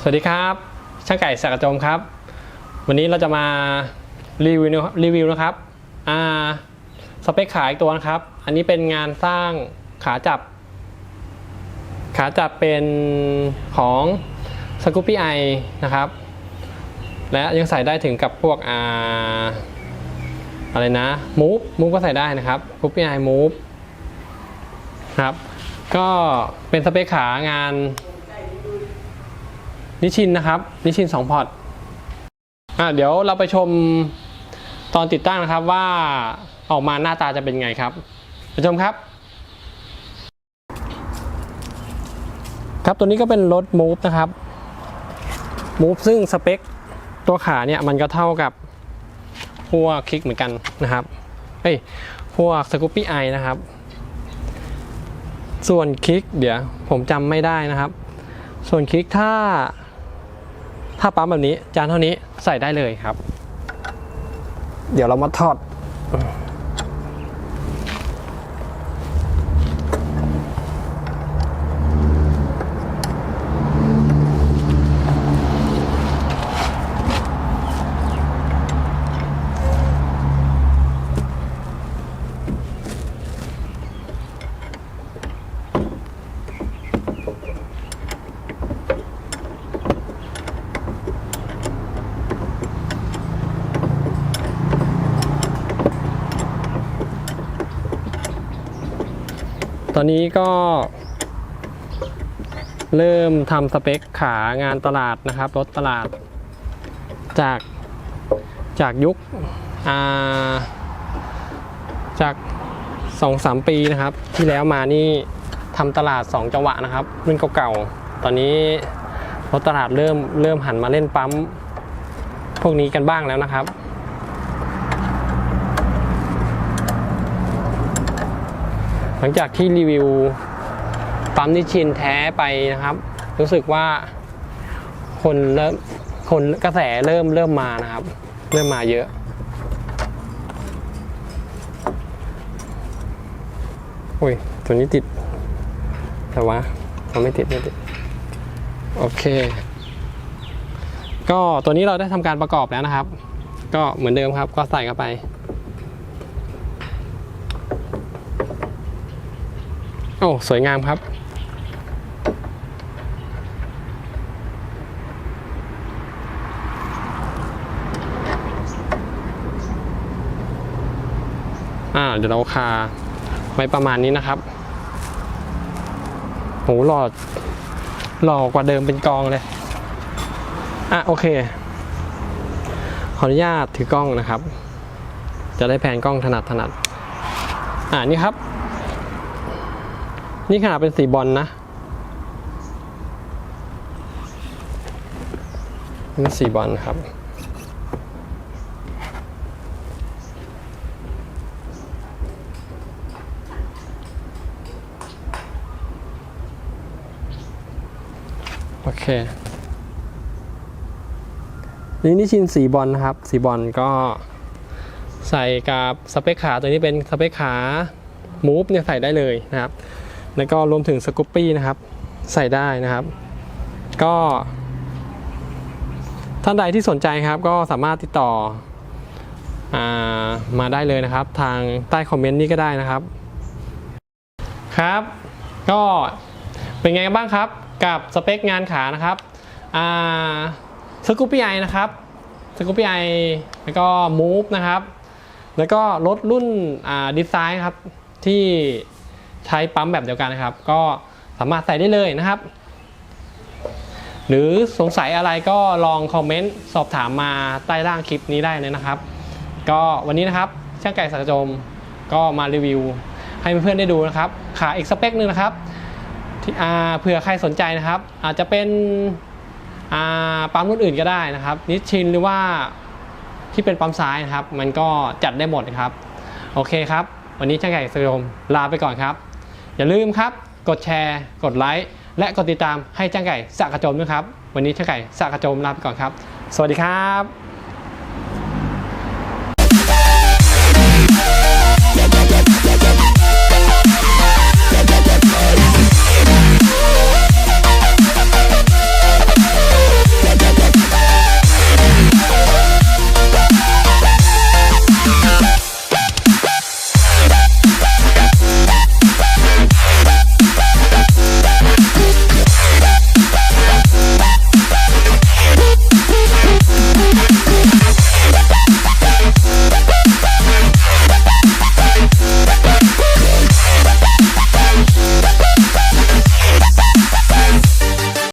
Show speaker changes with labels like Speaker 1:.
Speaker 1: สวัสดีครับ ช่างไก่สักกระจมครับ วันนี้เราจะมารีวิวนะรีวิวนะครับอ่าสเปคขาอีกตัวนะครับ อันนี้เป็นงานสร้างขาจับ ขาจับเป็นของสกูปี้ไอนะครับ และยังใส่ได้ถึงกับพวกอ่าอะไรนะมูฟมูฟก็ใส่ได้นะครับสกูปี้ไอมูฟครับก็เป็นสเปคขางาน นิชินนะครับ นิชิน2พอร์ตอะเดี๋ยวเราไปชมตอนติดตั้งนะครับว่าออกมาหน้าตาจะเป็นไงครับไปชมครับ ครับตัวนี้ก็เป็นรถ Move นะครับ Move ซึ่งสเปคตัวขาเนี่ยมันก็เท่ากับพวกคลิกเหมือนกันนะครับเอ้ยพวกสกูปปี้ไอนะครับ ส่วนคลิกเดี๋ยวผมจำไม่ได้นะครับ ส่วนคลิกถ้า ถ้าปั๊มแบบนี้จานเท่านี้ใส่ได้เลยครับ เดี๋ยวเรามาทอด ตอนนี้ก็เริ่มทำสเปคขางานตลาดนะครับ รถตลาดจากจากยุคาจากสองสามปีนะครับ ที่แล้วมานี่ทำตลาด 2 จังหวะนะครับรุ่นเก่าๆ ตอนนี้รถตลาดเริ่มเริ่มหันมาเล่นปั๊ม พวกนี้กันบ้างแล้วนะครับ หลังจากที่รีวิวปั๊มนิชินแท้ไปนะครับ รู้สึกว่าคนเริ่มคนกระแสเริ่มเริ่มมานะครับ เริ่มมาเยอะ โอ้ย ตัวนี้ติด แต่ว่ามันไม่ติดไม่ติด โอเค ก็ตัวนี้เราได้ทำการประกอบแล้วนะครับ ก็เหมือนเดิมครับก็ใส่เข้าไป โอ้สวยงามครับ อ่าเดี๋ยวเราคาไว้ประมาณนี้นะครับโหหล่อหล่อกว่าเดิมเป็นกองเลย อะโอเค ขออนุญาตถือกล้องนะครับ จะได้แผนกล้องถนัดถนัด อ่านี่ครับ นี่ขนาดเป็นสีบอลนะนี่สีบอลครับ โอเค นี่นี่ชินสีบอลนะครับ สีบอลก็ใส่กับสเปคขาตัวนี้เป็นสเปคขามูฟเนี่ยใส่ได้เลยนะครับ แล้วก็รวมถึงสกูปปี้นะครับใส่ได้นะครับ ก็ท่านใดที่สนใจครับก็สามารถติดต่ออามาได้เลยนะครับ ทางใต้คอมเมนต์นี้ก็ได้นะครับ ครับ ก็เป็นไงกันบ้างครับ กับสเปคงานขานะครับสกูปปี้ไอนะครับสกูปปี้ไอแล้วก็มูฟนะครับ แล้วก็รถรุ่นดีไซน์ครับที่ ใช้ปั๊มแบบเดียวกันนะครับ ก็สามารถใส่ได้เลยนะครับ หรือสงสัยอะไรก็ลองคอมเมนต์สอบถามมาใต้ล่างคลิปนี้ได้เลยนะครับ ก็วันนี้นะครับช่างไก่สักกจมก็มารีวิว ให้เพื่อนๆได้ดูนะครับ ขาอีกสเปคหนึ่งนะครับที่อาเผื่อใครสนใจนะครับ อาจจะเป็นอาปั๊มรุ่นอื่นก็ได้นะครับ นิชชินหรือว่าที่เป็นปั๊มซ้ายนะครับ มันก็จัดได้หมดนะครับ โอเคครับ วันนี้ช่างไก่สักกจมลาไปก่อนครับ อย่าลืมครับ กดแชร์ กดไลค์ และกดติดตามให้จ้างไก่สะกระโจมด้วยครับ วันนี้จ้างไก่สะกระโจมลาไปก่อนครับ สวัสดีครับ